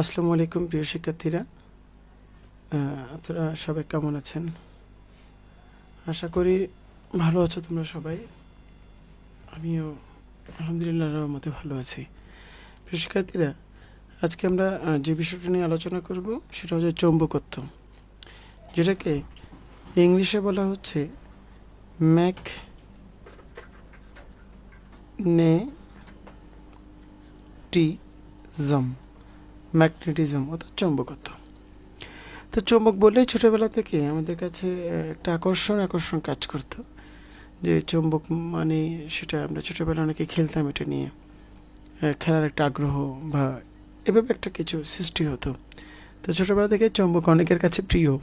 আসসালামু আলাইকুম, প্রিয় শিক্ষার্থীরা। আপনারা সবাই কেমন আছেন? আশা করি ভালো আছো তোমরা সবাই। আমিও আলহামদুলিল্লাহ রহমতে ভালো আছি। প্রিয় শিক্ষার্থীরা, আজকে আমরা যে বিষয়টা নিয়ে আলোচনা করব সেটা হচ্ছে চৌম্বকত্ব। যেটাকে ইংলিশে বলা হচ্ছে ম্যাক নে টি জম। ম্যাগনেটিজম অর্থাৎ চৌম্বকত্ব। তো চৌম্বক বললেই ছোটোবেলা থেকে আমাদের কাছে একটা আকর্ষণ আকর্ষণ কাজ করতো। যে চৌম্বক মানে সেটা আমরা ছোটোবেলা অনেকে খেলতাম এটা নিয়ে। খেলার একটা আগ্রহ বা এভাবে একটা কিছু সৃষ্টি হতো। তো ছোটোবেলা থেকে চৌম্বক অনেকের কাছে প্রিয়।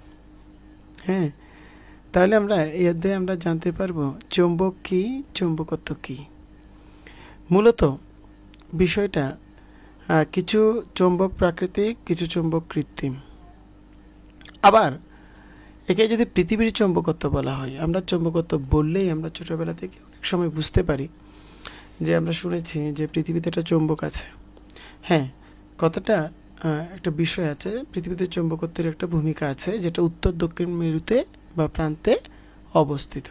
হ্যাঁ? তাহলে আমরা এই অধ্যায়ে আমরা জানতে পারব চৌম্বক কী, চৌম্বকত্ব কী? মূলত বিষয়টা কিছু চৌম্বক প্রাকৃতিক কিছু চৌম্বক কৃত্রিম। আবার, একে যদি পৃথিবীর চৌম্বকত্ব বলা হয়, আমরা চৌম্বকত্ব বললেই আমরা ছোটোবেলা থেকে অনেক সময় বুঝতে পারি যে আমরা শুনেছি যে পৃথিবীতে একটা চৌম্বক আছে। হ্যাঁ কতটা একটা বিষয় আছে, পৃথিবীতে চৌম্বকত্বের একটা ভূমিকা আছে যেটা উত্তর দক্ষিণ মেরুতে বা প্রান্তে অবস্থিত।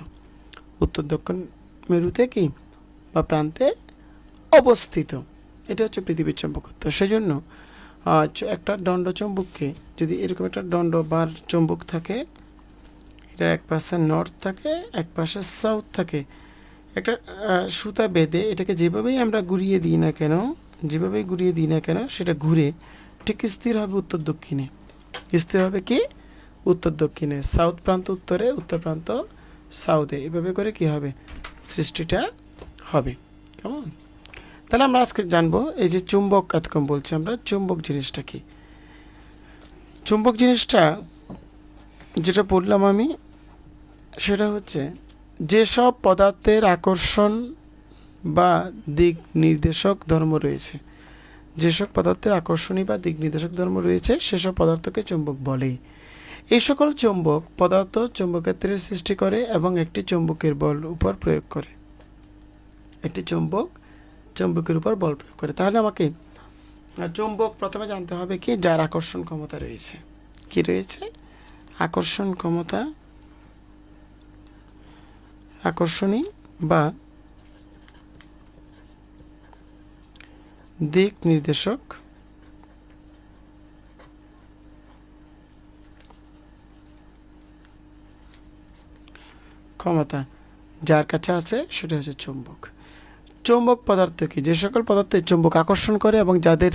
উত্তর দক্ষিণ মেরুতে কি? বা প্রান্তে অবস্থিত। এটা হচ্ছে পৃথিবীর চৌম্বকত্ব সেজন্য আহ, চ- একটা দণ্ড চৌম্বককে যদি এরকম একটা দণ্ড বার চৌম্বক থাকে এটা এক পাশে নর্থ থাকে এক পাশে সাউথ থাকে একটা সুতা বেঁধে এটাকে যেভাবেই আমরা ঘুরিয়ে দিই না কেন যেভাবেই ঘুরিয়ে দিই না কেন সেটা ঘুরে ঠিক স্থির হবে উত্তর দক্ষিণে। স্থির হবে কি? উত্তর দক্ষিণে। সাউথ প্রান্ত উত্তরে উত্তর প্রান্ত সাউথে এভাবে করে কি হবে? সৃষ্টিটা হবে। কেমন? তাহলে আমরা আজকে জানব, এই যে চুম্বক এতক্ষণ বলছি আমরা, চুম্বক জিনিসটা কি? চুম্বক জিনিসটা যেটা বললাম আমি, সেটা হচ্ছে যেসব পদার্থের আকর্ষণ বা দিক নির্দেশক ধর্ম রয়েছে যেসব পদার্থের আকর্ষণী বা দিক নির্দেশক ধর্ম রয়েছে সেসব পদার্থকে চুম্বক বলে। এই সকল চুম্বক পদার্থ চুম্বকত্বের সৃষ্টি করে এবং একটি চুম্বকের বল উপর প্রয়োগ করে। একটি চুম্বক চুম্বকের উপর বল প্রয়োগ করে। তাহলে আমাকে চুম্বক প্রথমে জানতে হবে কি? যার আকর্ষণ ক্ষমতা রয়েছে। কি রয়েছে? আকর্ষণ ক্ষমতা আকর্ষণী বা দিক নির্দেশক ক্ষমতা। যার কাছে আছে, সেটা হচ্ছে চুম্বক। চৌম্বক পদার্থ কি? যে সকল পদার্থে চুম্বক আকর্ষণ করে এবং যাদের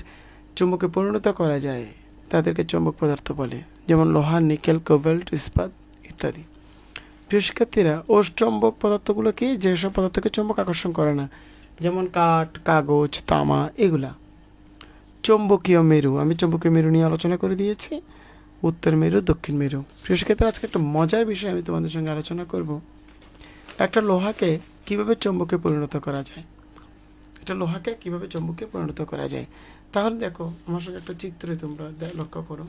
চুম্বকে পরিণত করা যায়, তাদেরকে চৌম্বক পদার্থ বলে। যেমন লোহা, নিকেল কোভেল্ট ইস্পাত ইত্যাদি। প্রিয় শিক্ষার্থীরা ও চৌম্বক পদার্থগুলো কি? যেসব পদার্থকে চুম্বক আকর্ষণ করে না। যেমন কাঠ, কাগজ, তামা, এগুলা। চৌম্বকীয় মেরু। আমি চৌম্বকীয় মেরু নিয়ে আলোচনা করে দিয়েছি। উত্তর মেরু, দক্ষিণ মেরু। প্রিয় শিক্ষার্থীরা, আজকে একটা মজার বিষয় আমি তোমাদের সঙ্গে আলোচনা করব। একটা লোহাকে কীভাবে চৌম্বকে পরিণত করা যায়? এটা লোহাকে কীভাবে চৌম্বকে পরিণত করা যায়? তাহলে দেখো, আমার সঙ্গে একটা চিত্রে তোমরা লক্ষ্য করো।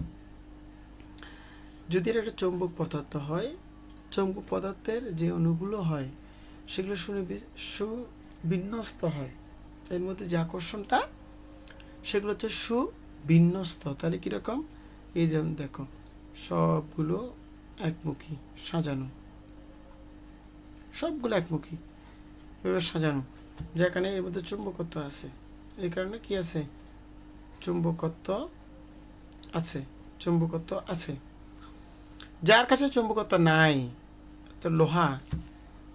যদি এটা একটা চৌম্বক পদার্থ হয়, চৌম্বক পদার্থের যে অণুগুলো হয়, সেগুলো সুনিবি- সুবিন্যস্ত হয়। এর মধ্যে যে আকর্ষণটা, সেগুলো হচ্ছে সুবিন্যস্ত। তাহলে কীরকম এই যেমন দেখো, সবগুলো একমুখী, সাজানো। সবগুলো একমুখী, এভাবে সাজানো। যেখানে এর মধ্যে চুম্বকত্ব আছে। এই কারণে কি আছে? চুম্বকত্ব আছে চুম্বকত্ব আছে। যার কাছে চুম্বকত্ব নাই, তো লোহা,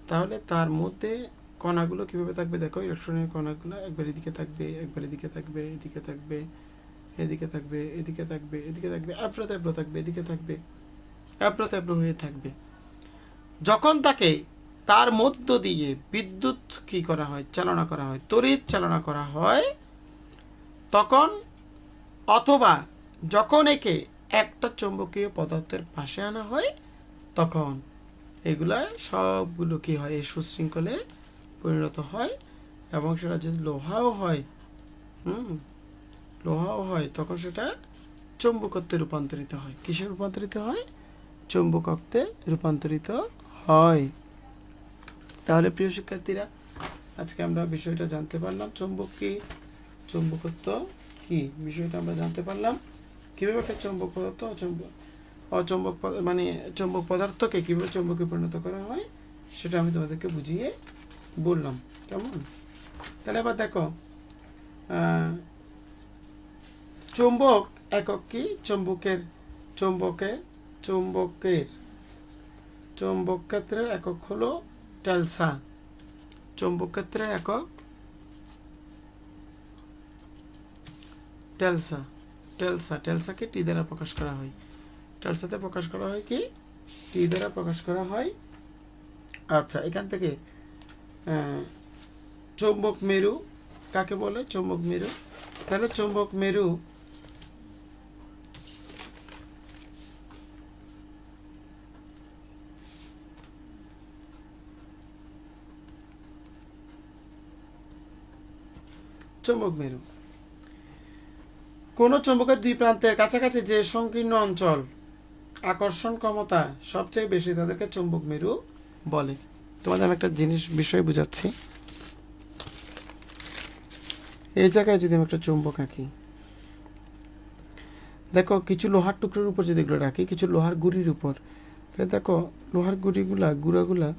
তাহলে তার মধ্যে কণাগুলো কীভাবে থাকবে? দেখো, ইলেকট্রনের কণাগুলো একবার এদিকে থাকবে, একবার এদিকে থাকবে এদিকে থাকবে এদিকে থাকবে এদিকে থাকবে এদিকে থাকবে অ্যাব্রো ত্যাব্রো থাকবে, এদিকে থাকবে অ্যাব্রো ত্যাব্রো হয়ে থাকবে। যখন তাকে তার মধ্য দিয়ে বিদ্যুৎ কি করা হয়? চালনা করা হয়। তড়িৎ চালনা করা হয় তখন অথবা যখন একে একটা চৌম্বকীয় পদার্থের পাশে আনা হয়, তখন এগুলা সবগুলো কি হয়? এই সুশৃঙ্খলে পরিণত হয় এবং সেটা যদি লোহাও হয়, হুম, লোহাও হয়, তখন সেটা চৌম্বকত্বে রূপান্তরিত হয়। কিসে রূপান্তরিত হয়? চৌম্বকত্বে রূপান্তরিত হয়। তাহলে প্রিয় শিক্ষার্থীরা, আজকে আমরা বিষয়টা জানতে পারলাম। চৌম্বক কি চৌম্বকত্ব কি? বিষয়টা আমরা জানতে পারলাম। কীভাবে একটা চৌম্বক পদার্থ অচম্বক অচম্বক মানে চৌম্বক পদার্থকে কীভাবে চৌম্বকে পরিণত করা হয়, সেটা আমি তোমাদেরকে বুঝিয়ে বললাম। কেমন? তাহলে আবার দেখো চৌম্বক একক কি? চৌম্বকের চৌম্বকে চৌম্বকের চৌম্বক ক্ষেত্রের একক হলো টেলসা চৌম্বক ক্ষেত্রের একক টেলসা টেলসা টেলসাকে টি দ্বারা প্রকাশ করা হয়। টেলসাতে প্রকাশ করা হয় কি? টি দ্বারা প্রকাশ করা হয়। আচ্ছা এখান থেকে চৌম্বক মেরু কাকে বলে? চৌম্বক মেরু। তাহলে চৌম্বক মেরু চৌম্বক মেরু। কোন চৌম্বকের দুই প্রান্তের কাছাকাছি যে সংকীর্ণ অঞ্চল আকর্ষণ ক্ষমতা সবচেয়ে বেশি তাদেরকে চুম্বক মেরু বলে। তোমাদের আমি একটা জিনিস, বিষয় বুঝাচ্ছি। এই জায়গায় যদি আমি একটা চুম্বক আঁকি, দেখো কিছু লোহার টুকরোর উপর যদি এগুলো রাখি, কিছু লোহার গুড়ির উপর, তাহলে দেখো লোহার গুড়িগুলা, গুঁড়াগুলা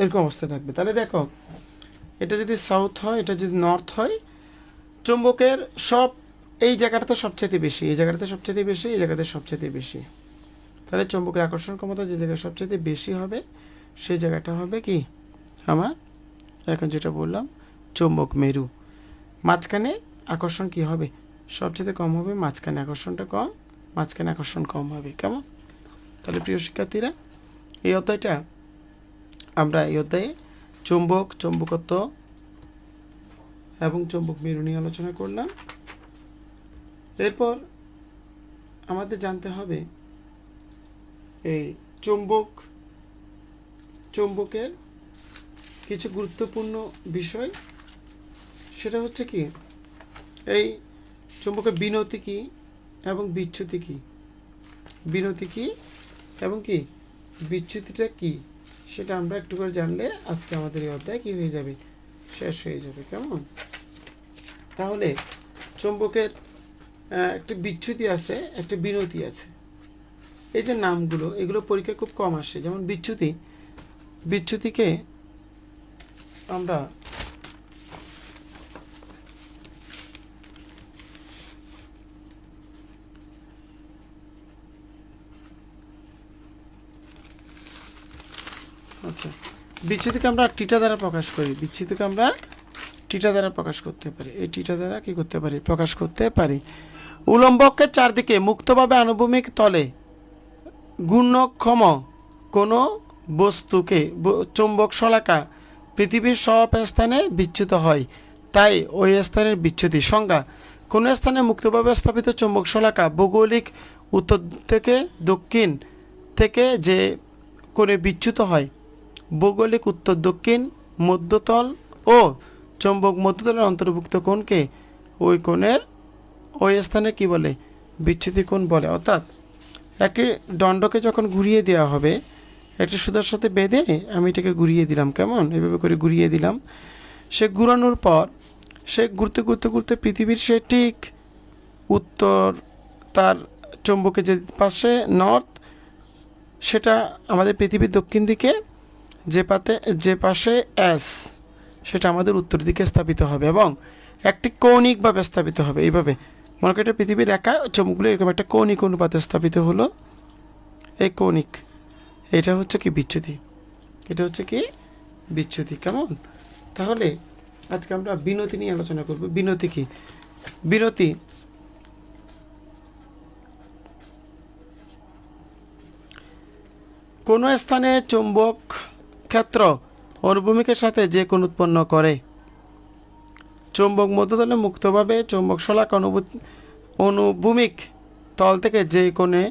এরকম অবস্থা থাকবে। তাহলে দেখো, এটা যদি সাউথ হয়, এটা যদি নর্থ হয়, চুম্বকের সব, এই জায়গাটাতে সবচেয়ে বেশি, এই জায়গাটাতে সবচেয়ে বেশি, এই জায়গাতে সবচেয়ে বেশি। তাহলে চুম্বকের আকর্ষণ ক্ষমতা যে জায়গায় সবচেয়ে বেশি হবে, সেই জায়গাটা হবে কি? আমার, এখন যেটা বললাম, চুম্বক মেরু। মাঝখানে আকর্ষণ কি হবে? সবচেয়ে কম হবে মাঝখানে আকর্ষণটা কম, মাঝখানে আকর্ষণ কম হবে। কেমন? তাহলে প্রিয় শিক্ষার্থীরা, এই অধ্যায়টা আমরা অধ্যায়ে চুম্বক, চুম্বকত্ব এবং চুম্বক মেরু নিয়ে আলোচনা করলাম। এরপর আমাদের জানতে হবে এই চুম্বক, চুম্বকের কিছু গুরুত্বপূর্ণ বিষয়। সেটা হচ্ছে কি, এই চুম্বকের বিনতি কি এবং বিচ্যুতি কি? বিনতি কি এবং কি? বিচ্যুতিটা কি? সেটা আমরা একটু করে জানলে আজকে আমাদের এই অধ্যায় কি হয়ে যাবে? শেষ হয়ে যাবে, কেমন? তাহলে চুম্বকের একটি বিচ্যুতি আছে, একটা বিনতি আছে। এই যে নামগুলো, এগুলো পরীক্ষা খুব কম আসে। যেমন বিচ্ছুতি বিচ্ছুতিকে আমরা আচ্ছা। বিচ্যুতিকে আমরা টিটা দ্বারা প্রকাশ করি। বিচ্যুতিকে আমরা টিটা দ্বারা প্রকাশ করতে পারি। এই টিটা দ্বারা কি করতে পারি? প্রকাশ করতে পারি। উলম্বকের চারদিকে মুক্তভাবে আনুভূমিক তলে গুণক্ষম কোনো বস্তুকে চুম্বক শলাকা পৃথিবীর সব স্থানে বিচ্যুত হয়। তাই ওই স্থানের বিচ্যুতি সংজ্ঞা, কোনো স্থানে মুক্তভাবে স্থাপিত চুম্বক শলাকা ভৌগোলিক উত্তর থেকে দক্ষিণ থেকে যে কোণে বিচ্যুত হয় ভৌগোলিক উত্তর দক্ষিণ, মধ্যতল ও চৌম্বক মধ্যতলের অন্তর্ভুক্ত কোণকে ওই কোণের ওই স্থানে কি বলে? বিচ্যুতি কোণ বলে। অর্থাৎ একটি দণ্ডকে যখন ঘুরিয়ে দেওয়া হবে একটি সুতার সাথে বেঁধে আমি এটাকে ঘুরিয়ে দিলাম। কেমন? এভাবে করে ঘুরিয়ে দিলাম। সে ঘুরানোর পর, সে ঘুরতে ঘুরতে ঘুরতে পৃথিবীর সে ঠিক উত্তর তার চৌম্বকের যে পাশে, নর্থ, সেটা আমাদের পৃথিবীর দক্ষিণ দিকে যে পাতে, যে পাশে এস সেটা আমাদের উত্তর দিকে স্থাপিত হবে এবং একটি কৌণিকভাবে স্থাপিত হবে। এইভাবে মনে করি পৃথিবীর একা চমকগুলো এরকম একটা কৌণিক অনুপাতে স্থাপিত হলো। এই কৌণিক, এটা হচ্ছে কি বিচ্যুতি? এটা হচ্ছে কি বিচ্যুতি, কেমন? তাহলে আজকে আমরা বিনতি নিয়ে আলোচনা করব। বিনতি কি? বিনতি কোনো স্থানে চুম্বক ক্ষেত্র অনুভূমিকের সাথে যে কোন উৎপন্ন করে। চুম্বক মধ্যতলে মুক্তভাবে চুম্বক শলাক অনুভূমিক তল থেকে যে কোণে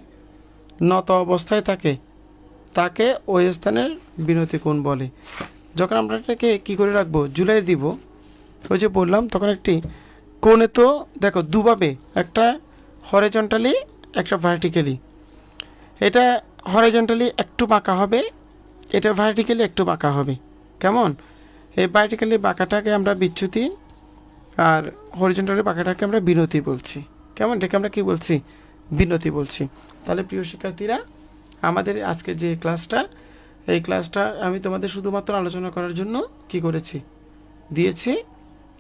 নত অবস্থায় থাকে, তাকে ওই স্থানের বিনতি কোণ বলে। যখন আমরা এটাকে কী করে রাখব? জুলাই দিব। ওই যে বললাম, তখন একটি কোণে তো, দেখো, দুভাবে, একটা হরেজন্টালি একটা ভার্টিক্যালি এটা হরাইজন্টালি একটু বাঁকা হবে এটা ভার্টিক্যালি একটু বাঁকা হবে। কেমন? এই ভার্টিক্যালি বাঁকাটাকে আমরা বিচ্যুতি আর হরিজন্টালি বাঁকাটাকে আমরা বিনতি বলছি। কেমন? এটাকে আমরা কি বলছি? বিনতি বলছি। তাহলে প্রিয় শিক্ষার্থীরা, আমাদের আজকে যে ক্লাসটা, এই ক্লাসটা আমি তোমাদের শুধুমাত্র আলোচনা করার জন্য কি করেছি? দিয়েছি।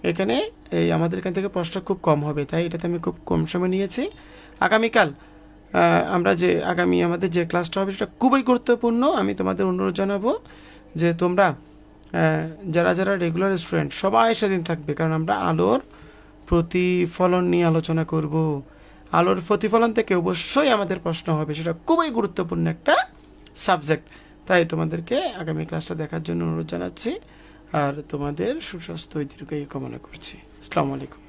এখানে এই আমাদের এখান থেকে প্রশ্ন খুব কম হবে, তাই এটাতে আমি খুব কম সময় নিয়েছি। আগামীকাল আমরা যে আগামী আমাদের যে ক্লাসটা হবে সেটা খুবই গুরুত্বপূর্ণ। আমি তোমাদের অনুরোধ জানাব যে তোমরা যারা যারা রেগুলার স্টুডেন্ট সবাই সেদিন থাকবে, কারণ আমরা আলোর প্রতিফলন নিয়ে আলোচনা করব। আলোর প্রতিফলন থেকে অবশ্যই আমাদের প্রশ্ন হবে, সেটা খুবই গুরুত্বপূর্ণ একটা সাবজেক্ট তাই তোমাদেরকে আগামী ক্লাসটা দেখার জন্য অনুরোধ জানাচ্ছি, আর তোমাদের সুস্বাস্থ্য দীর্ঘায়ু কামনা করছি। আসসালামু আলাইকুম।